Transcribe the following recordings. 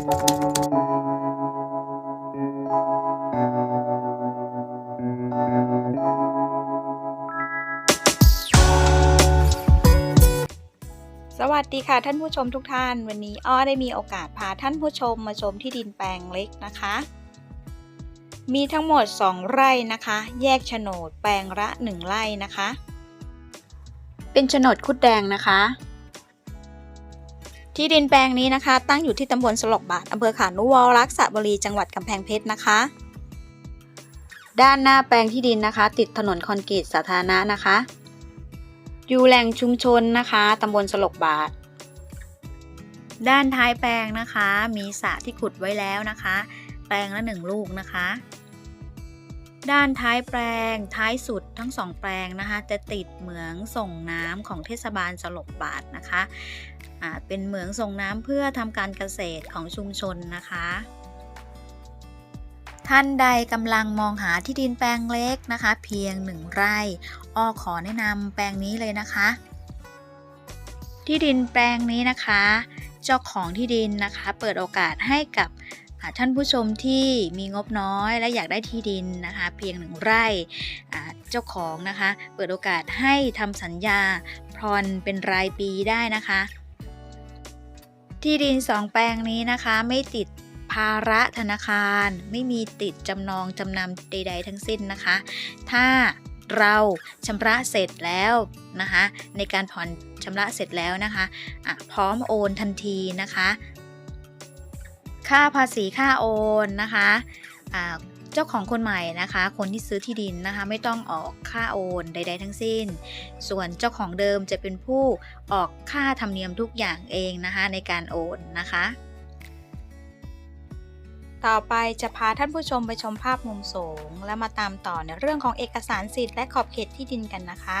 สวัสดีค่ะท่านผู้ชมทุกท่าน วันนี้อ้อได้มีโอกาสพาท่านผู้ชมมาชมที่ดินแปลงเล็กนะคะ มีทั้งหมด 2 ไร่นะคะ แยกโฉนดแปลงละ 1 ไร่นะคะ เป็นโฉนดคุดแดงนะคะ ที่ดินแปลงนี้นะคะ ตั้งอยู่ที่ตำบลสลบบาทอำเภอขานุวรักษะบุรีจังหวัดกำแพงเพชรนะคะ ด้านหน้าแปลงที่ดินนะคะ ติดถนนคอนกรีตสาธารณะนะคะ อยู่แหล่งชุมชนนะคะตำบลสลบบาท ด้านท้ายแปลงนะคะ มีสระที่ขุดไว้แล้วนะคะ แปลงละหนึ่งลูกนะคะ ด้านท้ายแปลงท้ายสุดทั้งสองแปลงนะคะ จะติดเหมืองส่งน้ำของเทศบาลสลบบาทนะคะเป็นเหมืองส่งน้ำเพื่อทำการเกษตรของชุมชนนะคะ ท่านใดกำลังมองหาที่ดินแปลงเล็กนะคะ เพียงหนึ่งไร่อ้อขอแนะนำแปลงนี้เลยนะคะ ที่ดินแปลงนี้นะคะ เจ้าของที่ดินนะคะ เปิดโอกาสให้กับ อ่าท่านผู้ชมที่มีงบน้อยและอยากได้ที่ดินนะคะเพียงหนึ่งไร่เจ้าของนะคะ เปิดโอกาสให้ทำสัญญาผ่อนเป็นรายปีได้นะคะ ที่ดินสองแปลงนี้นะคะไม่ติดภาระธนาคารไม่มีติดจำนองจำนำใด ๆ ทั้งสิ้นนะคะ ถ้าเราชำระเสร็จแล้วนะคะ ในการผ่อนชำระเสร็จแล้วนะคะะพร้อมโอนทันทีนะคะ ค่าภาษีค่าโอนนะคะเจ้าของคนใหม่นะคะ คนที่ซื้อที่ดินนะคะ ไม่ต้องออกค่าโอนใด ๆ ทั้งสิ้น ส่วนเจ้าของเดิมจะเป็นผู้ออกค่าธรรมเนียมทุกอย่างเองนะคะในการโอนนะคะ ต่อไปจะพาท่านผู้ชมไปชมภาพมุมสูง และมาตามต่อในเรื่องของเอกสารสิทธิ์และขอบเขตที่ดินกันนะคะ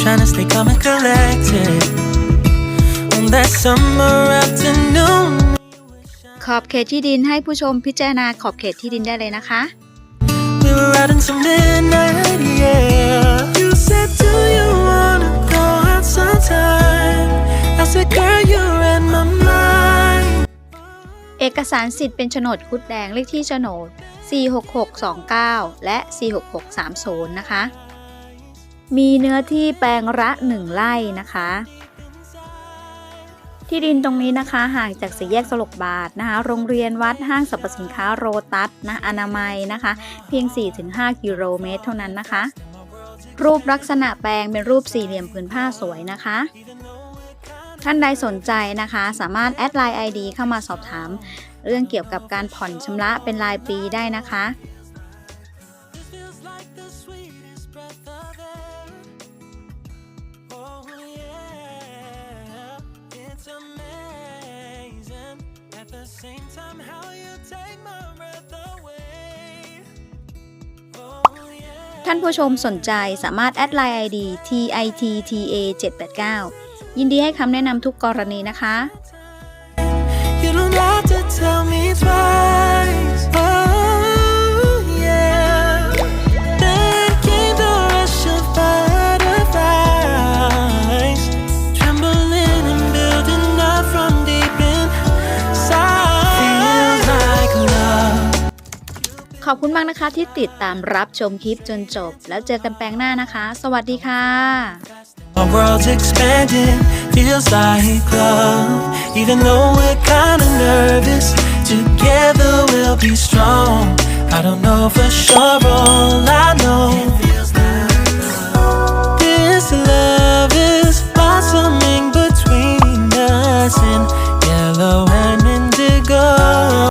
trying to stay calm and collected. On that summer afternoon, ขอบเขตที่ดินให้ผู้ชมพิจารณาขอบเขตที่ดินได้เลยนะคะ we were out until midnight, yeah. You said, Do you wanna go out sometime? I said, Girl, you read my mind. เอกสารสิทธิ์เป็นโฉนดคุดแดงเลขที่โฉนด 46629 และ 46630 นะคะ มีเนื้อที่แปลงละ1ไร่นะคะ ที่ดินตรงนี้นะคะห่างจากสี่แยกสลบบาทนะคะ โรงเรียนวัดห้างสรรพสินค้าโรตัสนะอนามัยนะคะ เพียง 4-5 กิโลเมตรเท่านั้นนะคะ รูปลักษณะแปลงเป็นรูปสี่เหลี่ยมผืนผ้าสวยนะคะท่านใดสนใจนะคะ สามารถแอดไลน์ ID เข้ามาสอบถาม เรื่องเกี่ยวกับการผ่อนชำระเป็นรายปีได้นะคะ the same time, how you take my breath away. Oh, yeah. ท่านผู้ชมสนใจสามารถแอดไลน์ ID TITTA 789ยินดีให้คำแนะนำทุกกรณีนะคะ อบคุณมากนะคะที่ติดตามรับชมคลิปจนจบ แล้วเจอกันแปลงหน้านะคะ สวัสดีค่ะ My world's expanding, feels like love. Even though we're kinda nervous, together we'll be strong. I don't know for sure, all I know